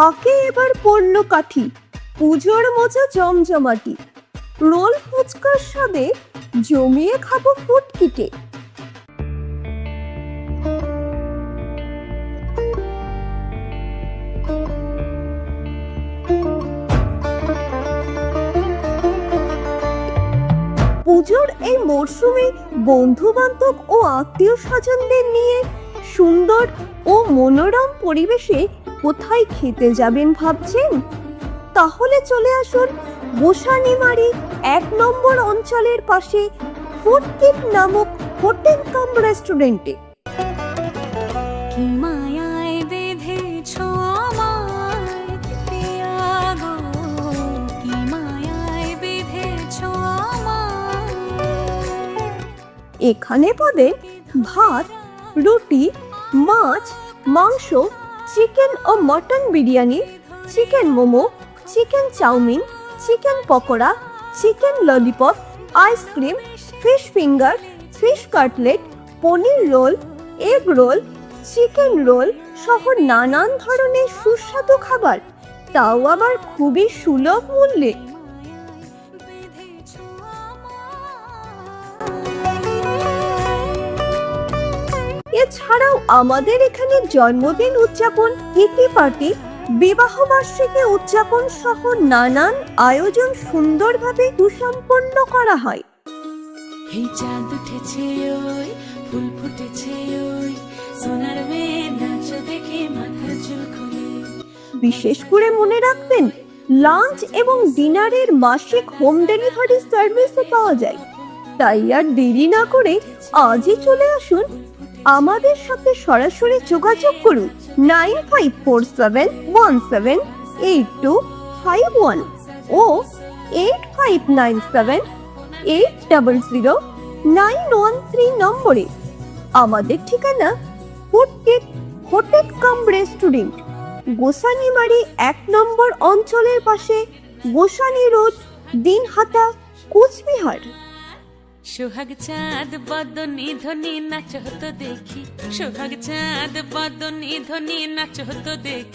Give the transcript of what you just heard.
ফাঁকে এবার পড়ল কাঠি পুজোর মজা জমজমাটি, রোল ফুচকার স্বাদে জমিয়ে খাব ফুটকিটে। পুজোর এই মরশুমে বন্ধু বান্ধব ও আত্মীয় স্বজনদের নিয়ে সুন্দর ও মনোরম পরিবেশে কোথায় খেতে যাবেন ভাবছেন? তাহলে চলে আসুন গোসানিমারি এক নম্বর অঞ্চলের পাশে ফুডকিট নামক হোটেল কাম রেস্টুরেন্টে। কি মায়ায় বেঁধেছ এখানে পাবেন ভাত রুটি মাছ, মাংস, চিকেন ও mutton biryani, chicken momo, chicken chowmein, chicken pakora, chicken lollipop ice cream fish finger fish cutlet paneer roll egg roll chicken roll সহ নানান ধরনের সুস্বাদু খাবার। তাও আবার খুবই সুলভ মূল্যে। এছাড়াও আমাদের এখানে জন্মদিন উদযাপন কিটি পার্টি বিবাহ বার্ষিকী উদযাপন সহ নানান আয়োজন সুন্দরভাবে সুসম্পন্ন করা হয়। এই চাঁদ উঠেছে ওই ফুল ফুটেছে ওই সোনার মেয়ে নাচ দেখে মাথা চুল খুলে। বিশেষ করে মনে রাখবেন লাঞ্চ এবং ডিনারের মাসিক হোম ডেলিভারি সার্ভিসও পাওয়া যায়। তাই আর দেরি না করে আজই চলে আসুন আমাদের সাথে সরাসরি যোগাযোগ করুন nine five four seven one seven eight two five one ও eight five nine seven eight double zero nine one three নম্বরে। আমাদের ঠিকানা Foodcate hotel cum restaurant. Gosanimari এক নম্বর অঞ্চলের পাশে গোসানি রোড, দিনহাটা, কোচবিহার। সোহাগ চাঁদ বদনি ধনি নাচ হতো দেখি। সোহাগ চাঁদ বদনি ধনি নাচ হতো দেখি।